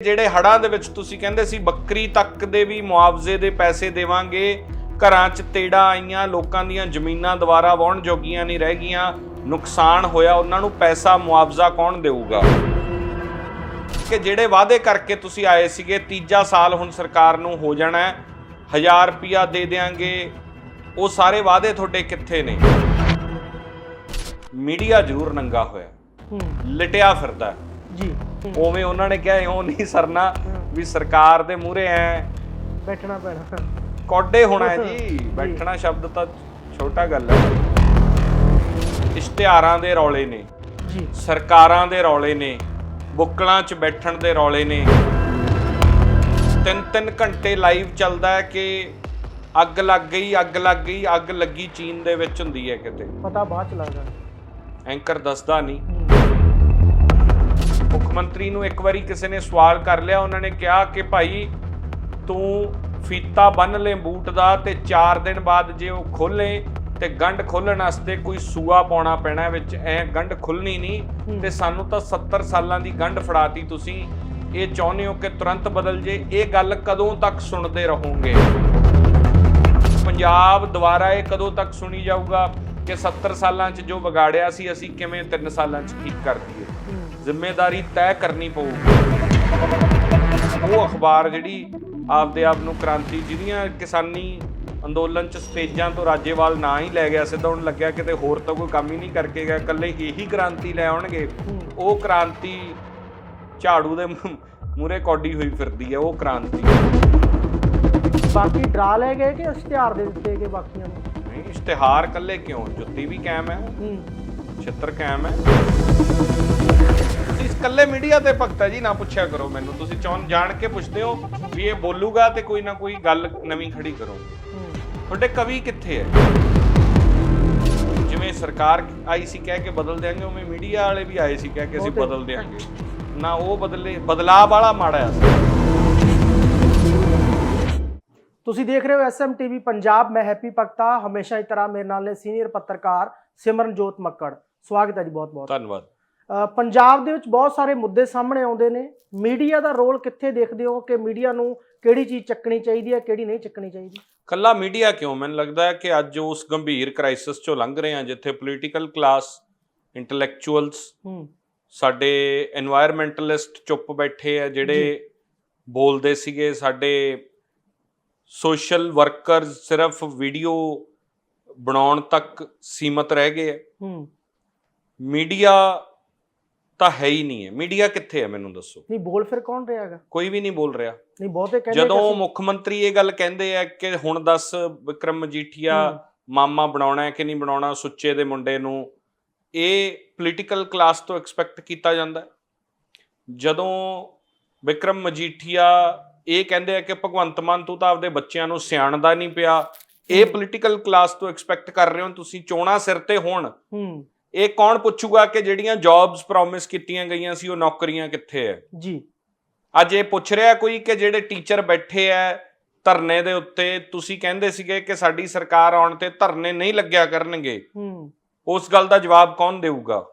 ਜਿਹੜੇ ਹੜਾਂ ਦੇ ਵਿੱਚ ਤੁਸੀਂ ਕਹਿੰਦੇ ਸੀ ਬੱਕਰੀ ਤੱਕ ਦੇ ਵੀ ਮੁਆਵਜ਼ੇ ਦੇ ਪੈਸੇ ਦੇਵਾਂਗੇ ਘਰਾਂ 'ਚ ਤੇੜਾ ਆਈਆਂ ਲੋਕਾਂ ਦੀਆਂ ਜ਼ਮੀਨਾਂ ਦੁਬਾਰਾ ਵਾਹੁਣ ਜੋਗੀਆਂ ਨਹੀਂ ਰਹਿ ਗਈਆਂ ਨੁਕਸਾਨ ਹੋਇਆ ਉਹਨਾਂ ਨੂੰ ਪੈਸਾ ਮੁਆਵਜ਼ਾ ਕੌਣ ਦੇਊਗਾ? ਕਿ ਜਿਹੜੇ ਵਾਅਦੇ ਕਰਕੇ ਤੁਸੀਂ ਆਏ ਸੀਗੇ ਤੀਜਾ ਸਾਲ ਹੁਣ ਸਰਕਾਰ ਨੂੰ ਹੋ ਜਾਣਾ ਹੈ 1000 ਰੁਪਿਆ ਦੇ ਦੇਾਂਗੇ ਉਹ ਸਾਰੇ ਵਾਅਦੇ ਤੁਹਾਡੇ ਕਿੱਥੇ ਨੇ? ਮੀਡੀਆ ਜ਼ਰੂਰ ਨੰਗਾ ਹੋਇਆ। ਲਟਿਆ ਫਿਰਦਾ ਹੈ। ਜੀ। ਉਵੇਂ ਉਹਨਾਂ ਨੇ ਕਿਹਾ ਇਉਂ ਨਹੀਂ ਸਰਨਾ ਵੀ ਸਰਕਾਰ ਦੇ ਮੂਹਰੇ ਐ। ਬੈਠਣਾ ਪੈਣਾ। ਕੋਡੇ ਹੋਣਾ ਹੈ ਜੀ। ਬੈਠਣਾ ਸ਼ਬਦ ਤਾਂ ਛੋਟਾ ਗੱਲ ਹੈ। ਇਸ਼ਤਿਹਾਰਾਂ ਦੇ ਰੌਲੇ ਨੇ। ਜੀ। ਸਰਕਾਰਾਂ ਦੇ ਰੌਲੇ ਨੇ। ਬੁੱਕਲਾਂ 'ਚ ਬੈਠਣ ਦੇ ਰੌਲੇ ਨੇ। ਤਿੰਨ ਤਿੰਨ ਘੰਟੇ ਲਾਈਵ ਚੱਲਦਾ ਹੈ ਕਿ ਅੱਗ ਲੱਗ ਗਈ ਅੱਗ ਲੱਗ ਗਈ ਅੱਗ ਲੱਗੀ ਚੀਨ ਦੇ ਵਿੱਚ ਹੁੰਦੀ ਹੈ ਕਿਤੇ। ਪਤਾ ਬਾਅਦ ਚ ਲੱਗਦਾ। ਐਂਕਰ ਦੱਸਦਾ ਨਹੀਂ। ਮੁੱਖ ਮੰਤਰੀ ਨੂੰ ਇੱਕ ਵਾਰੀ ਕਿਸੇ ਨੇ ਸਵਾਲ ਕਰ ਲਿਆ ਉਹਨਾਂ ਨੇ ਕਿਹਾ ਕਿ ਭਾਈ ਤੂੰ ਫੀਤਾ ਬੰਨ ਲੈ ਬੂਟ ਦਾ ਤੇ 4 ਦਿਨ ਬਾਅਦ ਜੇ ਉਹ ਖੋਲੇ ਤੇ ਗੰਢ ਖੋਲਣ ਵਾਸਤੇ ਕੋਈ ਸੂਆ ਪਾਉਣਾ ਪੈਣਾ ਵਿੱਚ ਐ ਗੰਢ ਖੁੱਲਣੀ ਨਹੀਂ ਤੇ ਸਾਨੂੰ ਤਾਂ 70 ਸਾਲਾਂ ਦੀ ਗੰਢ ਫੜਾਤੀ ਤੁਸੀਂ। ਇਹ ਚਾਹੁੰਦੇ ਹੋ ਕਿ ਤੁਰੰਤ ਬਦਲ ਜੇ ਇਹ ਗੱਲ ਕਦੋਂ ਤੱਕ ਸੁਣਦੇ ਰਹੋਗੇ? ਪੰਜਾਬ ਦੁਆਰਾ ਇਹ ਕਦੋਂ ਤੱਕ ਸੁਣੀ ਜਾਊਗਾ ਕਿ 70 ਸਾਲਾਂ 'ਚ ਜੋ ਵਿਗਾੜਿਆ ਸੀ ਅਸੀਂ ਕਿਵੇਂ 3 ਸਾਲਾਂ 'ਚ ਠੀਕ ਕਰ ਜ਼ਿੰਮੇਵਾਰੀ ਤੈਅ ਕਰਨੀ ਪਊਗੀ। ਉਹ ਅਖਬਾਰ ਜਿਹੜੀ ਆਪਦੇ ਆਪ ਨੂੰ ਕ੍ਰਾਂਤੀ ਜਿਹਦੀਆਂ ਕਿਸਾਨੀ ਅੰਦੋਲਨ ਚ ਸਟੇਜਾਂ ਤੋਂ ਰਾਜੇਵਾਲ ਨਾ ਹੀ ਲੈ ਗਿਆ ਸਿੱਧਾ ਹੁਣ ਲੱਗਿਆ ਕਿਤੇ ਹੋਰ ਤਾਂ ਕੋਈ ਕੰਮ ਹੀ ਨਹੀਂ ਕਰਕੇ ਗਿਆ ਇਕੱਲੇ ਇਹੀ ਕ੍ਰਾਂਤੀ ਲੈ ਆਉਣਗੇ। ਉਹ ਕ੍ਰਾਂਤੀ ਝਾੜੂ ਦੇ ਮੂਰੇ ਕੌਡੀ ਹੋਈ ਫਿਰਦੀ ਹੈ ਉਹ ਕ੍ਰਾਂਤੀ। ਬਾਕੀ ਡਰਾ ਲੈ ਗਏ ਕਿ ਇਸ਼ਤਿਹਾਰ ਦੇ ਦਿੱਤੇ ਗਏ ਬਾਕੀਆਂ ਨੂੰ? ਨਹੀਂ ਇਸ਼ਤਿਹਾਰ ਇਕੱਲੇ ਕਿਉਂ? ਜੁੱਤੀ ਵੀ ਕਾਇਮ ਹੈ। ਹੂੰ। ਛਿੱਤਰ ਕਾਇਮ ਹੈ। ਤੁਸੀਂ ਇਕੱਲੇ ਮੀਡੀਆ ਤੇ ਭਗਤਾ ਜੀ ਨਾ ਪੁੱਛਿਆ ਕਰੋ ਮੈਨੂੰ। ਤੁਸੀਂ ਚੌਨ ਜਾਣ ਕੇ ਪੁੱਛਦੇ ਹੋ ਵੀ ਇਹ ਬੋਲੂਗਾ ਤੇ ਕੋਈ ਨਾ ਕੋਈ ਗੱਲ ਨਵੀਂ ਖੜੀ ਕਰੋ। ਹੂੰ ਤੁਹਾਡੇ ਕਵੀ ਕਿੱਥੇ ਹੈ ਜਿਵੇਂ ਸਰਕਾਰ ਆਈ ਸੀ ਕਹਿ ਕੇ ਬਦਲ ਦਿਆਂਗੇ ਉਵੇਂ ਮੀਡੀਆ ਵਾਲੇ ਵੀ ਆਏ ਸੀ ਕਹਿ ਕੇ ਅਸੀਂ ਬਦਲ ਦਿਆਂਗੇ। ਨਾ ਉਹ ਬਦਲੇ ਬਦਲਾਅ ਵਾਲਾ ਮਾੜਾ ਹੈ ਤੁਸੀਂ ਦੇਖ ਰਹੇ ਹੋ ਐਸਐਮ ਟੀਵੀ ਪੰਜਾਬ ਮੈਂ ਹੈਪੀ ਭਗਤਾ ਹਮੇਸ਼ਾ ਦੀ ਤਰ੍ਹਾਂ ਮੇਰੇ ਨਾਲ ਨੇ ਸੀਨੀਅਰ ਪੱਤਰਕਾਰ ਸਿਮਰਨਜੋਤ ਮੱਕੜ। ਸਵਾਗਤ ਹੈ ਜੀ ਬਹੁਤ ਬਹੁਤ ਧੰਨਵਾਦ। ਪੰਜਾਬ ਦੇ ਵਿੱਚ ਬਹੁਤ ਸਾਰੇ ਮੁੱਦੇ ਸਾਹਮਣੇ ਆਉਂਦੇ ਨੇ। ਮੀਡੀਆ ਦਾ ਰੋਲ ਕਿੱਥੇ ਦੇਖਦੇ ਹੋ ਕਿ ਮੀਡੀਆ ਨੂੰ ਕਿਹੜੀ ਚੀਜ਼ ਚੱਕਣੀ ਚਾਹੀਦੀ ਹੈ ਕਿਹੜੀ ਨਹੀਂ ਚੱਕਣੀ ਚਾਹੀਦੀ? ਕੱਲਾ ਮੀਡੀਆ ਕਿਉਂ? ਮੈਨੂੰ ਲੱਗਦਾ ਕਿ ਅੱਜ ਉਸ ਗੰਭੀਰ ਕ੍ਰਾਈਸਿਸ ਚੋਂ ਲੰਘ ਰਹੇ ਹਾਂ ਜਿੱਥੇ ਪੋਲੀਟੀਕਲ ਕਲਾਸ ਇੰਟੈਲੈਕਚੁਅਲਸ ਸਾਡੇ এনवायरमेंटਲਿਸਟ ਚੁੱਪ ਬੈਠੇ ਆ ਜਿਹੜੇ ਬੋਲਦੇ ਸੀਗੇ ਸਾਡੇ ਸੋਸ਼ਲ ਵਰਕਰ ਸਿਰਫ ਵੀਡੀਓ ਬਣਾਉਣ ਤੱਕ ਸੀਮਤ ਰਹਿ ਗਏ ਆ। ਮੀਡੀਆ ਤਾਂ ਹੈ ਹੀ ਨਹੀਂ ਹੈ। ਮੀਡੀਆ ਕਿੱਥੇ ਹੈ ਮੈਨੂੰ ਦੱਸੋ? ਨਹੀਂ ਬੋਲ ਫਿਰ ਕੌਣ ਰਿਹਾ ਹੈਗਾ? ਕੋਈ ਵੀ ਨਹੀਂ ਬੋਲ ਰਿਹਾ। ਨਹੀਂ ਬਹੁਤੇ ਕਹਿੰਦੇ ਜਦੋਂ ਮੁੱਖ ਮੰਤਰੀ ਇਹ ਗੱਲ ਕਹਿੰਦੇ ਆ ਕਿ ਹੁਣ ਦੱਸ ਵਿਕਰਮ ਮਜੀਠੀਆ ਮਾਮਾ ਬਣਾਉਣਾ ਹੈ ਕਿ ਨਹੀਂ ਬਣਾਉਣਾ ਸੁੱਚੇ ਦੇ ਮੁੰਡੇ ਨੂੰ ਇਹ ਪੋਲੀਟੀਕਲ ਕਲਾਸ ਤੋਂ ਐਕਸਪੈਕਟ ਕੀਤਾ ਜਾਂਦਾ ਹੈ। ਜਦੋਂ ਵਿਕਰਮ ਮਜੀਠੀਆ ਇਹ ਕਹਿੰਦੇ ਆ ਕਿ ਭਗਵੰਤ ਮਾਨ ਤੂੰ ਤਾਂ ਆਪਦੇ ਬੱਚਿਆਂ ਨੂੰ ਸਿਆਣਦਾ ਨਹੀਂ ਪਿਆ ਇਹ। ਪੋਲੀਟੀਕਲ ਕਲਾਸ ਤੋਂ ਐਕਸਪੈਕਟ ਕਰ ਰਹੇ ਹੋ ਤੁਸੀਂ ਚੋਣਾਂ ਸਿਰ ਤੇ ਹੋਣ। ਹੂੰ। ਇਹ ਕੌਣ ਪੁੱਛੂਗਾ ਕਿ ਜਿਹੜੀਆਂ ਜੌਬਸ ਪ੍ਰੋਮਿਸ ਕੀਤੀਆਂ ਗਈਆਂ ਸੀ ਉਹ ਨੌਕਰੀਆਂ ਕਿੱਥੇ ਹੈ ਜੀ। ਅੱਜ ਇਹ ਪੁੱਛ ਰਿਹਾ ਕੋਈ ਕਿ ਜਿਹੜੇ ਟੀਚਰ ਬੈਠੇ ਐ ਧਰਨੇ ਦੇ ਉੱਤੇ ਤੁਸੀਂ ਕਹਿੰਦੇ ਸੀਗੇ ਕਿ ਸਾਡੀ ਸਰਕਾਰ ਆਉਣ ਤੇ ਧਰਨੇ ਨਹੀਂ ਲੱਗਿਆ ਕਰਨਗੇ। ਹੂੰ। ਉਸ ਗੱਲ ਦਾ ਜਵਾਬ ਕੌਣ ਦੇਊਗਾ?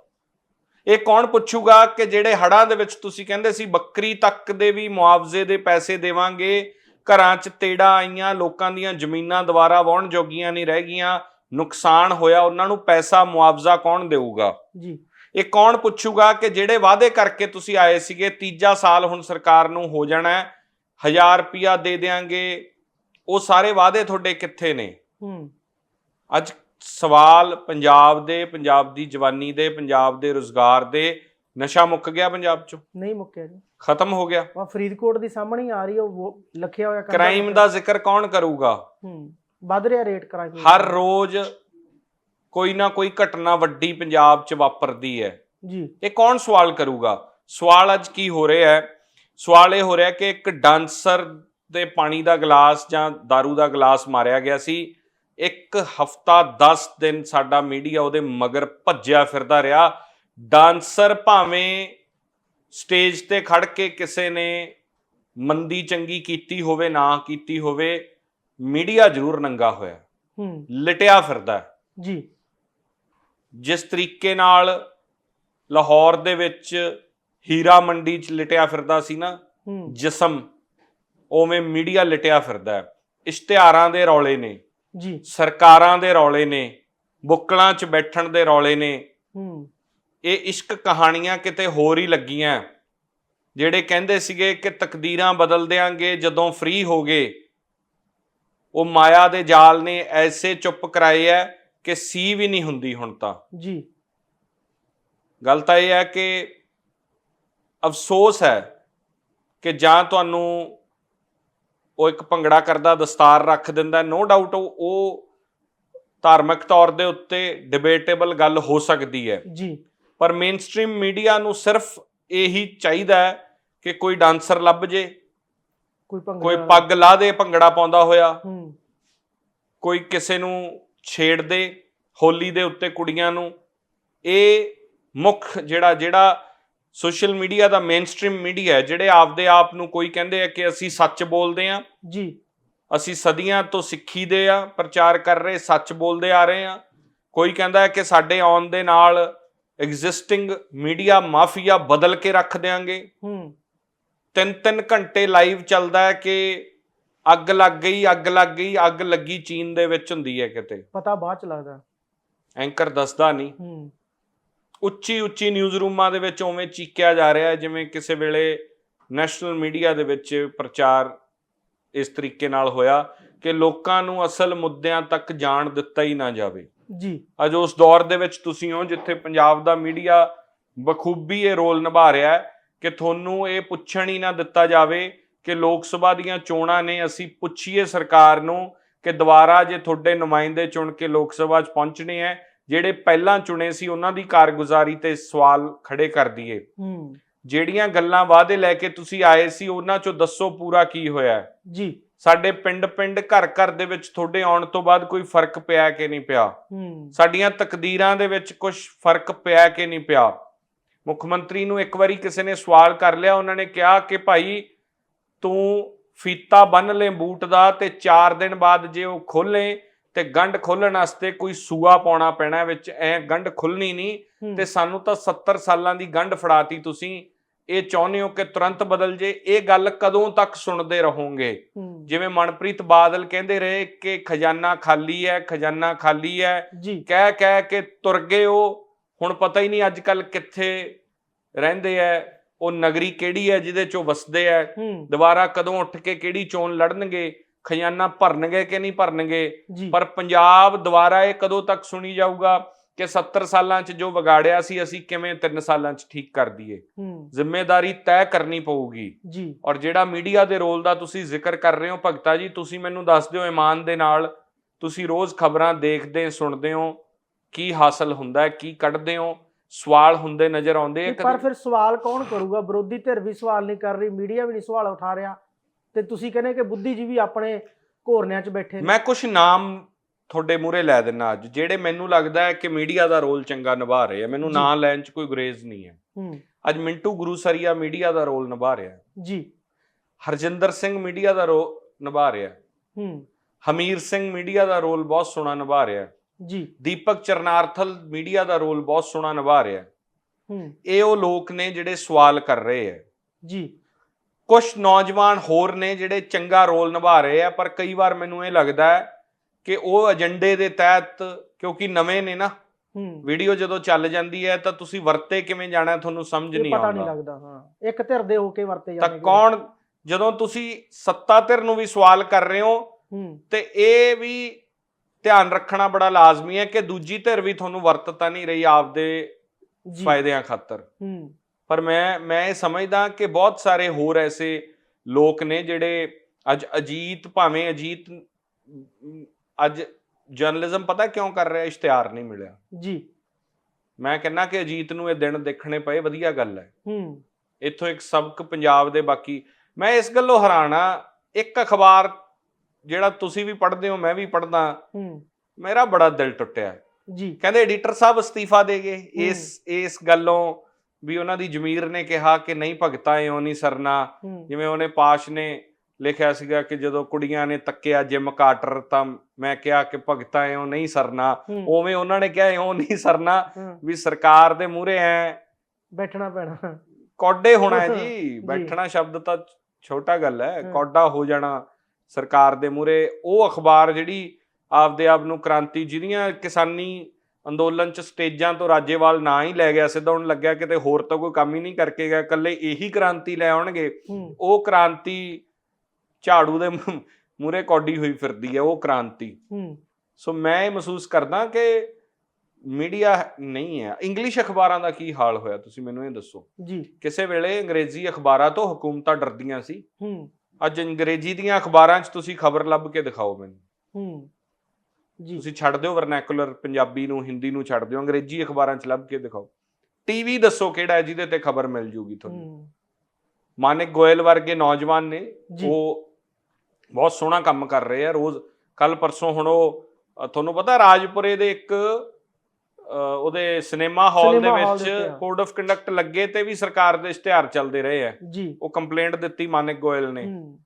ਇਹ ਕੌਣ ਪੁੱਛੂਗਾ ਕਿ ਜਿਹੜੇ ਹੜਾਂ ਦੇ ਵਿੱਚ ਤੁਸੀਂ ਕਹਿੰਦੇ ਸੀ ਬੱਕਰੀ ਤੱਕ ਦੇ ਵੀ ਮੁਆਵਜ਼ੇ ਦੇ ਪੈਸੇ ਦੇਵਾਂਗੇ ਘਰਾਂ 'ਚ ਤੇੜਾ ਆਈਆਂ ਲੋਕਾਂ ਦੀਆਂ ਜ਼ਮੀਨਾਂ ਦੁਬਾਰਾ ਵਾਹੁਣ ਜੋਗੀਆਂ ਨਹੀਂ ਰਹਿ ਗਈਆਂ ਨੁਕਸਾਨ ਹੋਇਆ ਉਹਨਾਂ ਨੂੰ ਪੈਸਾ ਮੁਆਵਜ਼ਾ ਕੌਣ ਦੇਊਗਾ? ਜੀ। ਇਹ ਕੌਣ ਪੁੱਛੂਗਾ ਕਿ ਜਿਹੜੇ ਵਾਅਦੇ ਕਰਕੇ ਤੁਸੀਂ ਆਏ ਸੀਗੇ ਤੀਜਾ ਸਾਲ ਹੁਣ ਸਰਕਾਰ ਨੂੰ ਹੋ ਜਾਣਾ ਹੈ 1000 ਰੁਪਿਆ ਦੇ ਦੇਾਂਗੇ ਉਹ ਸਾਰੇ ਵਾਅਦੇ ਤੁਹਾਡੇ ਕਿੱਥੇ ਨੇ? ਹੂੰ। ਅੱਜ ਸਵਾਲ ਪੰਜਾਬ ਦੇ ਪੰਜਾਬ ਦੀ ਜਵਾਨੀ ਦੇ ਪੰਜਾਬ ਦੇ ਰੋਜ਼ਗਾਰ ਦੇ ਨਸ਼ਾ ਮੁੱਕ ਗਿਆ ਪੰਜਾਬ ਚੋਂ? ਨਹੀਂ ਮੁੱਕਿਆ ਜੀ। ਖਤਮ ਹੋ ਗਿਆ। ਵਾ ਫਰੀਦਕੋਟ ਦੀ ਸਾਹਮਣੇ ਹੀ ਆ ਰਹੀ ਉਹ ਲਿਖਿਆ ਹੋਇਆ ਕ੍ਰਾਈਮ। ਦਾ ਜ਼ਿਕਰ ਕੌਣ ਕਰੂਗਾ? ਹੂੰ। ਵੱਧ ਰਿਹਾ ਰੇਟ ਕ੍ਰਾਈਮ ਹਰ ਰੋਜ਼ ਕੋਈ ਨਾ ਕੋਈ ਘਟਨਾ ਵੱਡੀ ਪੰਜਾਬ 'ਚ ਵਾਪਰਦੀ ਹੈ। ਜੀ। ਇਹ ਕੌਣ ਸਵਾਲ ਕਰੂਗਾ? ਸਵਾਲ ਅੱਜ ਕੀ ਹੋ ਰਿਹਾ ਹੈ? ਸਵਾਲ ਇਹ ਹੋ ਰਿਹਾ ਕਿ ਇੱਕ ਡਾਂਸਰ ਦੇ ਪਾਣੀ ਦਾ ਗਲਾਸ ਜਾਂ दारू ਦਾ ਗਲਾਸ ਮਾਰਿਆ ਗਿਆ ਸੀ। ਇੱਕ ਹਫਤਾ 10 ਦਿਨ ਸਾਡਾ ਮੀਡੀਆ ਉਹਦੇ ਮਗਰ ਭੱਜਿਆ ਫਿਰਦਾ ਰਿਹਾ। ਡਾਂਸਰ ਭਾਵੇਂ ਸਟੇਜ ਤੇ ਖੜ ਕੇ ਕਿਸੇ ਨੇ ਮੰਦੀ ਚੰਗੀ ਕੀਤੀ ਹੋਵੇ ਨਾ ਕੀਤੀ ਹੋਵੇ ਮੀਡੀਆ ਜ਼ਰੂਰ ਨੰਗਾ ਹੋਇਆ ਹੂੰ। ਲਟਿਆ ਫਿਰਦਾ। ਜੀ। ਜਿਸ ਤਰੀਕੇ ਨਾਲ ਲਾਹੌਰ ਦੇ ਵਿੱਚ ਹੀਰਾ ਮੰਡੀ 'ਚ ਲਟਿਆ ਫਿਰਦਾ ਸੀ ਨਾ ਜਿਸਮ ਉਵੇਂ ਮੀਡੀਆ ਲਟਿਆ ਫਿਰਦਾ ਇਸ਼ਤਿਹਾਰਾਂ ਦੇ ਰੌਲੇ ਨੇ। ਜੀ। ਸਰਕਾਰਾਂ ਦੇ ਰੌਲੇ ਨੇ। ਬੁੱਕਲਾਂ 'ਚ ਬੈਠਣ ਦੇ ਰੌਲੇ ਨੇ। ਹੂੰ। ਇਹ ਇਸ਼ਕ ਕਹਾਣੀਆਂ ਕਿਤੇ ਹੋਰ ਹੀ ਲੱਗੀਆਂ। ਜਿਹੜੇ ਕਹਿੰਦੇ ਸੀਗੇ ਕਿ ਤਕਦੀਰਾਂ ਬਦਲ ਦਿਆਂਗੇ ਜਦੋਂ ਫ੍ਰੀ ਹੋ ਗਏ ਉਹ ਮਾਇਆ ਦੇ ਜਾਲ ਨੇ ਐਸੇ ਚੁੱਪ ਕਰਾਏ ਐ ਕਿ ਸੀ ਵੀ ਨਹੀਂ ਹੁੰਦੀ ਹੁਣ ਤਾਂ। ਜੀ। ਗੱਲ ਤਾਂ ਇਹ ਹੈ ਕਿ ਅਫਸੋਸ ਹੈ ਕਿ ਜਾਂ ਤੁਹਾਨੂੰ ਉਹ ਇੱਕ ਭੰਗੜਾ ਕਰਦਾ ਦਸਤਾਰ ਰੱਖ ਦਿੰਦਾ ਨੋ ਡਾਊਟ ਉਹ ਧਾਰਮਿਕ ਤੌਰ ਦੇ ਉੱਤੇ ਡਿਬੇਟੇਬਲ ਗੱਲ ਹੋ ਸਕਦੀ ਹੈ ਜੀ। ਪਰ ਮੇਨਸਟ੍ਰੀਮ ਮੀਡੀਆ ਨੂੰ ਸਿਰਫ ਇਹੀ ਚਾਹੀਦਾ ਹੈ ਕਿ ਕੋਈ ਡਾਂਸਰ ਲੱਭ ਜੇ। ਕੋਈ ਭੰਗੜਾ ਕੋਈ ਪੱਗ ਲਾ ਦੇ ਭੰਗੜਾ ਪਾਉਂਦਾ ਹੋਇਆ। ਹੂੰ। ਕੋਈ ਕਿਸੇ ਨੂੰ ਛੇੜ ਦੇ ਹੋਲੀ ਦੇ ਉੱਤੇ ਕੁੜੀਆਂ ਨੂੰ। ਇਹ ਮੁੱਖ ਜਿਹੜਾ ਜਿਹੜਾ ਸੋਸ਼ਲ ਮੀਡੀਆ ਦਾ ਮੇਨਸਟ੍ਰੀਮ ਮੀਡੀਆ ਹੈ ਜਿਹੜੇ ਆਪਦੇ ਆਪ ਨੂੰ ਕੋਈ ਕਹਿੰਦੇ ਆ ਕਿ ਅਸੀਂ ਸੱਚ ਬੋਲਦੇ ਆ ਜੀ। ਅਸੀਂ ਸਦੀਆਂ ਤੋਂ ਸਿੱਖੀ ਦੇ ਆ ਪ੍ਰਚਾਰ ਕਰ ਰਹੇ ਸੱਚ ਬੋਲਦੇ ਆ ਰਹੇ ਆ ਕੋਈ ਕਹਿੰਦਾ ਹੈ ਕਿ ਸਾਡੇ ਆਉਣ ਦੇ ਨਾਲ ਐਗਜ਼ਿਸਟਿੰਗ ਮੀਡੀਆ ਮਾਫੀਆ ਬਦਲ ਕੇ ਰੱਖ ਦੇਾਂਗੇ ਹੂੰ। ਤਿੰਨ ਤਿੰਨ ਘੰਟੇ ਲਾਈਵ ਚੱਲਦਾ ਹੈ ਕਿ ਅੱਗ ਲੱਗ ਗਈ ਅੱਗ ਲੱਗ ਗਈ ਅੱਗ ਲੱਗੀ ਚੀਨ ਦੇ ਵਿੱਚ ਹੁੰਦੀ ਹੈ ਕਿਤੇ। ਪਤਾ ਬਾਅਦ ਚ ਲੱਗਦਾ। ਐਂਕਰ ਦੱਸਦਾ ਨਹੀਂ। ਹੂੰ। ਉੱਚੀ ਉੱਚੀ ਨਿਊਜ਼ ਰੂਮਾਂ ਦੇ ਵਿੱਚ ਉਵੇਂ ਚੀਕਿਆ ਜਾ ਰਿਹਾ ਹੈ ਜਿਵੇਂ ਕਿਸੇ ਵੇਲੇ ਨੈਸ਼ਨਲ ਮੀਡੀਆ ਦੇ ਵਿੱਚ ਪ੍ਰਚਾਰ ਇਸ ਤਰੀਕੇ ਨਾਲ ਹੋਇਆ ਕਿ ਲੋਕਾਂ ਨੂੰ ਅਸਲ ਮੁੱਦਿਆਂ ਤੱਕ ਜਾਣ ਦਿੱਤਾ ਹੀ ਨਾ ਜਾਵੇ। ਜੀ। ਅੱਜ ਉਸ ਦੌਰ ਦੇ ਵਿੱਚ ਤੁਸੀਂ ਹੋ ਜਿੱਥੇ ਪੰਜਾਬ ਦਾ ਮੀਡੀਆ ਬਖੂਬੀ ਇਹ ਰੋਲ ਨਿਭਾ ਰਿਹਾ ਹੈ ਕਿ ਤੁਹਾਨੂੰ ਇਹ ਪੁੱਛਣ ਹੀ ਨਾ ਦਿੱਤਾ ਜਾਵੇ ਕਿ ਲੋਕ ਸਭਾ ਦੀਆਂ ਚੋਣਾਂ ਨੇ ਅਸੀਂ ਪੁੱਛੀਏ ਸਰਕਾਰ ਨੂੰ ਕਿ ਦੁਬਾਰਾ ਜੇ ਤੁਹਾਡੇ ਨੁਮਾਇੰਦੇ ਚੁਣ ਕੇ ਲੋਕ ਸਭਾ 'ਚ ਪਹੁੰਚਣੇ ਹੈ ਜਿਹੜੇ ਪਹਿਲਾਂ ਚੁਣੇ ਸੀ ਉਹਨਾਂ ਦੀ ਕਾਰਗੁਜ਼ਾਰੀ ਤੇ ਸਵਾਲ ਖੜੇ ਕਰ ਦਈਏ। ਹੂੰ। ਜਿਹੜੀਆਂ ਗੱਲਾਂ ਵਾਅਦੇ ਲੈ ਕੇ ਤੁਸੀਂ ਆਏ ਸੀ ਉਹਨਾਂ 'ਚੋਂ ਦੱਸੋ ਪੂਰਾ ਕੀ ਹੋਇਆ? ਜੀ। ਸਾਡੇ ਪਿੰਡ-ਪਿੰਡ ਘਰ-ਘਰ ਦੇ ਵਿੱਚ ਤੁਹਾਡੇ ਆਉਣ ਤੋਂ ਬਾਅਦ ਕੋਈ ਫ਼ਰਕ ਪਿਆ ਕਿ ਨਹੀਂ ਪਿਆ? ਹੂੰ। ਸਾਡੀਆਂ ਤਕਦੀਰਾਂ ਦੇ ਵਿੱਚ ਕੁਝ ਫ਼ਰਕ ਪਿਆ ਕਿ ਨਹੀਂ ਪਿਆ? ਮੁੱਖ ਮੰਤਰੀ ਨੂੰ ਇੱਕ ਵਾਰੀ ਕਿਸੇ ਨੇ ਸਵਾਲ ਕਰ ਲਿਆ ਉਹਨਾਂ ਨੇ ਕਿਹਾ ਕਿ ਭਾਈ ਤੂੰ ਫੀਤਾ ਬੰਨ ਲੈ ਬੂਟ ਦਾ ਤੇ 4 ਦਿਨ ਬਾਅਦ ਜੇ ਉਹ ਖੋਲੇ ਤੇ ਗੰਢ ਖੋਲਣ ਵਾਸਤੇ ਕੋਈ ਸੂਆ ਪਾਉਣਾ ਪੈਣਾ ਵਿੱਚ ਐ ਗੰਢ ਖੁੱਲਣੀ ਨਹੀਂ ਤੇ ਸਾਨੂੰ ਤਾਂ 70 ਸਾਲਾਂ ਦੀ ਗੰਢ ਫੜਾਤੀ ਤੁਸੀਂ ਇਹ ਚਾਹੁੰਦੇ ਹੋ ਕਿ ਤੁਰੰਤ ਬਦਲ ਜੇ ਇਹ ਗੱਲ ਕਦੋਂ ਤੱਕ ਸੁਣਦੇ ਰਹੋਗੇ? ਜਿਵੇਂ ਮਨਪ੍ਰੀਤ ਬਾਦਲ ਕਹਿੰਦੇ ਰਹੇ ਕਿ ਖਜ਼ਾਨਾ ਖਾਲੀ ਹੈ ਖਜ਼ਾਨਾ ਖਾਲੀ ਹੈ ਕਹਿ ਕਹਿ ਕੇ ਤੁਰ ਗਏ ਉਹ ਹੁਣ ਪਤਾ ਹੀ ਨਹੀਂ ਅੱਜ ਕੱਲ ਕਿੱਥੇ ਰਹਿੰਦੇ ਐ ਉਹ ਨਗਰੀ ਕਿਹੜੀ ਹੈ ਜਿਹਦੇ ਚੋਂ ਵਸਦੇ ਐ? ਦੁਬਾਰਾ ਕਦੋਂ ਉੱਠ ਕੇ ਕਿਹੜੀ ਚੋਣ ਲੜਨਗੇ? ਖਜ਼ਾਨਾ ਭਰਨਗੇ ਕਿ ਨਹੀਂ ਭਰਨਗੇ? ਪਰ ਪੰਜਾਬ ਦੁਬਾਰਾ ਇਹ ਕਦੋਂ ਤੱਕ ਸੁਣੀ ਜਾਊਗਾ ਕਿ 70 ਸਾਲਾਂ 'ਚ ਜੋ ਵਿਗਾੜਿਆ ਸੀ ਅਸੀਂ ਕਿਵੇਂ 3 ਸਾਲਾਂ 'ਚ ਠੀਕ ਕਰ ਦਈਏ? ਜ਼ਿੰਮੇਵਾਰੀ ਤੈਅ ਕਰਨੀ ਪਊਗੀ। ਜੀ। ਔਰ ਜਿਹੜਾ ਮੀਡੀਆ ਦੇ ਰੋਲ ਦਾ ਤੁਸੀਂ ਜ਼ਿਕਰ ਕਰ ਰਹੇ ਹੋ ਭਗਤਾ ਜੀ ਤੁਸੀਂ ਮੈਨੂੰ ਦੱਸ ਦਿਓ ਇਮਾਨ ਦੇ ਨਾਲ ਤੁਸੀਂ ਰੋਜ਼ ਖਬਰਾਂ ਦੇਖਦੇ ਸੁਣਦੇ ਹੋ ਕੀ ਹਾਸਲ ਹੁੰਦਾ ਹੈ ਕੀ ਕੱਢਦੇ ਹੋ? ਸਵਾਲ ਹੁੰਦੇ ਨਜ਼ਰ ਆਉਂਦੇ ਆ ਪਰ ਫਿਰ ਸਵਾਲ ਕੌਣ ਕਰੂਗਾ? ਵਿਰੋਧੀ ਧਿਰ ਵੀ ਸਵਾਲ ਨਹੀਂ ਕਰ ਰਹੀ ਮੀਡੀਆ ਵੀ ਨਹੀਂ ਸਵਾਲ ਉਠਾ ਰਿਹਾ। ਤੇ ਤੁਸੀਂ ਕਹਿੰਦੇ ਕਿ ਬੁੱਧੀਜੀਵੀ ਆਪਣੇ ਘੋਰਨਿਆਂ 'ਚ ਬੈਠੇ ਨੇ। ਮੈਂ ਕੁਝ ਨਾਮ ਤੁਹਾਡੇ ਮੂਹਰੇ ਲੈ ਦਿੰਨਾ ਅੱਜ ਜਿਹੜੇ ਮੈਨੂੰ ਲੱਗਦਾ ਹੈ ਕਿ ਮੀਡੀਆ ਦਾ ਰੋਲ ਚੰਗਾ ਨਿਭਾ ਰਹੇ ਆ। ਮੈਨੂੰ। ਨਾਂ ਲੈਣ 'ਚ ਕੋਈ ਗੁਰੇਜ਼ ਨਹੀਂ ਹੈ। ਅੱਜ ਮਿੰਟੂ ਗੁਰੂਸਰੀਆ ਮੀਡੀਆ ਦਾ ਰੋਲ ਨਿਭਾ ਰਿਹਾ ਜੀ। ਹਰਜਿੰਦਰ ਸਿੰਘ ਮੀਡੀਆ ਦਾ ਰੋਲ ਨਿਭਾ ਰਿਹਾ ਹੈ। ਹਮੀਰ ਸਿੰਘ ਮੀਡੀਆ ਦਾ ਰੋਲ ਬਹੁਤ ਸੋਹਣਾ ਨਿਭਾ ਰਿਹਾ ਜੀ। ਦੀਪਕ ਚਰਨਾਰਥਲ ਮੀਡੀਆ ਦਾ ਰੋਲ ਬਹੁਤ ਸੋਹਣਾ ਨਿਭਾ ਰਿਹਾ ਹੈ। ਹੂੰ। ਇਹ ਉਹ ਲੋਕ ਨੇ ਜਿਹੜੇ ਸਵਾਲ ਕਰ ਰਹੇ ਹੈ। ਜੀ। ਕੁਝ ਨੌਜਵਾਨ ਹੋਰ ਨੇ ਜਿਹੜੇ ਚੰਗਾ ਰੋਲ ਨਿਭਾ ਰਹੇ ਆ ਪਰ ਕਈ ਵਾਰ ਮੈਨੂੰ ਇਹ ਲੱਗਦਾ ਹੈ ਕਿ ਉਹ ਏਜੰਡੇ ਦੇ ਤਹਿਤ ਕਿਉਂਕਿ ਨਵੇਂ ਨੇ ਨਾ ਹੂੰ। ਵੀਡੀਓ ਜਦੋਂ ਚੱਲ ਜਾਂਦੀ ਹੈ ਤਾਂ ਤੁਸੀਂ ਵਰਤੇ ਕਿਵੇਂ ਜਾਣਾ ਤੁਹਾਨੂੰ ਸਮਝ ਨਹੀਂ ਪਤਾ ਨਹੀਂ ਆਉਂਦਾ। ਲੱਗਦਾ ਹਾਂ। ਇੱਕ ਧਿਰ ਦੇ ਹੋ ਕੇ ਵਰਤੇ ਤਾਂ ਜਾਂਦੇ ਕੌਣ ਜਦੋਂ ਤੁਸੀਂ ਸੱਤਾ ਧਿਰ ਨੂੰ ਵੀ ਸਵਾਲ ਕਰ ਰਹੇ ਹੋ ਹੂੰ। ਤੇ ਇਹ ਵੀ ਧਿਆਨ ਰੱਖਣਾ ਬੜਾ ਲਾਜ਼ਮੀ ਹੈ ਕਿ ਦੂਜੀ ਧਿਰ ਵੀ ਤੁਹਾਨੂੰ ਵਰਤ ਤਾਂ ਨਹੀਂ ਰਹੀ ਆਪਦੇ ਫਾਇਦਿਆਂ ਖਾਤਰ। ਪਰ ਮੈਂ ਮੈਂ ਇਹ ਸਮਝਦਾ ਕਿ ਬਹੁਤ ਸਾਰੇ ਹੋਰ ਐਸੇ ਲੋਕ ਨੇ ਜਿਹੜੇ ਅੱਜ ਅਜੀਤ ਭਾਵੇਂ ਅਜੀਤ ਅੱਜ ਜਰਨਲਿਜ਼ਮ ਪਤਾ ਕਿਉਂ ਕਰ ਰਿਹਾ ਇਸ਼ਤਿਹਾਰ ਨਹੀਂ ਮਿਲਿਆ। ਜੀ। ਮੈਂ ਕਹਿੰਨਾ ਕਿ ਅਜੀਤ ਨੂੰ ਇਹ ਦਿਨ ਦੇਖਣੇ ਪਏ ਵਧੀਆ ਗੱਲ ਹੈ। ਹੂੰ। ਇੱਥੋਂ ਇੱਕ ਸਬਕ ਪੰਜਾਬ ਦੇ ਬਾਕੀ ਮੈਂ ਇਸ ਗੱਲੋਂ ਹੈਰਾਨਾ ਇੱਕ ਅਖਬਾਰ ਜਿਹੜਾ ਤੁਸੀਂ ਵੀ ਪੜ੍ਹਦੇ ਹੋ ਮੈਂ ਵੀ ਪੜ੍ਹਦਾ ਹੂੰ। ਮੇਰਾ ਬੜਾ ਦਿਲ ਟੁੱਟਿਆ। ਜੀ। ਕਹਿੰਦੇ ਐਡੀਟਰ ਸਾਹਿਬ ਅਸਤੀਫਾ ਦੇ ਗਏ। ਇਸ ਇਸ ਗੱਲੋਂ ਵੀ ਉਹਨਾਂ ਦੀ ਜ਼ਮੀਰ ਨੇ ਕਿਹਾ ਕਿ ਨਹੀਂ ਭਗਤਾ ਇਉਂ ਨਹੀਂ ਸਰਨਾ। ਜਿਵੇਂ ਉਹਨੇ ਪਾਸ਼ ਨੇ ਲਿਖਿਆ ਸੀਗਾ ਕਿ ਜਦੋਂ ਕੁੜੀਆਂ ਨੇ ਤੱਕਿਆ ਜਿਮ ਕਾਰਟਰ ਤਾਂ ਮੈਂ ਕਿਹਾ ਕਿ ਭਗਤਾ ਇਉਂ ਨਹੀਂ ਸਰਨਾ। ਉਵੇਂ ਉਹਨਾਂ ਨੇ ਕਿਹਾ ਇਉਂ ਨਹੀਂ ਸਰਨਾ ਵੀ ਸਰਕਾਰ ਦੇ ਮੂਹਰੇ ਐ। ਬੈਠਣਾ ਪੈਣਾ। ਕੋਡੇ ਹੋਣਾ ਜੀ। ਬੈਠਣਾ ਸ਼ਬਦ ਤਾਂ ਛੋਟਾ ਗੱਲ ਹੈ। ਕੌਡਾ ਹੋ ਜਾਣਾ। ਸਰਕਾਰ ਦੇ ਮੂਰੇ ਉਹ ਅਖਬਾਰ ਜਿਹੜੀ ਆਪਦੇ ਆਪ ਨੂੰ ਕ੍ਰਾਂਤੀ ਜਿਹਦੀਆਂ ਕਿਸਾਨੀ ਅੰਦੋਲਨ ਚ ਸਟੇਜਾਂ ਤੋਂ ਰਾਜੇਵਾਲ ਨਾ ਹੀ ਲੈ ਗਿਆ ਸਿੱਧਾ ਹੁਣ ਲੱਗਿਆ ਕਿਤੇ ਹੋਰ ਤਾਂ ਕੋਈ ਕੰਮ ਹੀ ਨਹੀਂ ਕਰਕੇ ਗਿਆ ਇਕੱਲੇ ਇਹੀ ਕ੍ਰਾਂਤੀ ਲੈ ਆਉਣਗੇ ਉਹ ਕ੍ਰਾਂਤੀ ਝਾੜੂ ਦੇ ਮੂਰੇ ਕੌਡੀ ਹੋਈ ਫਿਰਦੀ ਹੈ ਉਹ ਕ੍ਰਾਂਤੀ। ਸੋ ਮੈਂ ਇਹ ਮਹਿਸੂਸ ਕਰਦਾ ਕਿ ਮੀਡੀਆ ਨਹੀਂ ਹੈ। ਇੰਗਲਿਸ਼ ਅਖਬਾਰਾਂ ਦਾ ਕੀ ਹਾਲ ਹੋਇਆ ਤੁਸੀਂ ਮੈਨੂੰ ਇਹ ਦੱਸੋ? ਜੀ। ਕਿਸੇ ਵੇਲੇ ਅੰਗਰੇਜ਼ੀ ਅਖਬਾਰਾਂ ਤੋਂ ਹਕੂਮਤਾਂ ਡਰਦੀਆਂ ਸੀ। ਹੂੰ। ਅੱਜ ਅੰਗਰੇਜ਼ੀ ਦੀਆਂ ਅਖਬਾਰਾਂ 'ਚ ਤੁਸੀਂ ਖਬਰ ਲੱਭ ਕੇ ਦਿਖਾਓ ਮੈਨੂੰ। ਹੂੰ। ਜੀ। ਤੁਸੀਂ ਛੱਡ ਦਿਓ ਵਰਨੈਕੂਲਰ ਪੰਜਾਬੀ ਨੂੰ ਹਿੰਦੀ ਨੂੰ ਛੱਡ ਦਿਓ ਅੰਗਰੇਜ਼ੀ ਅਖਬਾਰਾਂ 'ਚ ਲੱਭ ਕੇ ਦਿਖਾਓ। ਟੀਵੀ ਦੱਸੋ ਕਿਹੜਾ ਹੈ ਜਿਹਦੇ ਤੇ ਖਬਰ ਮਿਲ ਜੂਗੀ ਤੁਹਾਨੂੰ। ਮਾਨਿਕ ਗੋਇਲ ਵਰਗੇ ਨੌਜਵਾਨ ਨੇ। ਉਹ ਬਹੁਤ ਸੋਹਣਾ ਕੰਮ ਕਰ ਰਹੇ ਆ। ਰੋਜ਼ ਕੱਲ ਪਰਸੋਂ ਹੁਣ ਉਹ ਤੁਹਾਨੂੰ ਪਤਾ ਰਾਜਪੁਰੇ ਦੇ ਇੱਕ ਉਹਦੇ ਸਿਨੇਮਾ ਹਾਲ ਦੇ ਸਿਨੇਮਾ ਹਾਲ ਵਿੱਚ। ਕੋਡ ਆਫ ਕੰਡਕਟ ਲੱਗੇ ਤੇ ਵੀ ਸਰਕਾਰ ਦੇ ਇਸ਼ਤਿਹਾਰ ਚੱਲਦੇ ਰਹੇ ਆ। ਜੀ। ਉਹ ਕੰਪਲੇਂਟ ਦਿੱਤੀ ਮਾਨਿਕ ਗੋਇਲ ਨੇ। ਹੂੰ।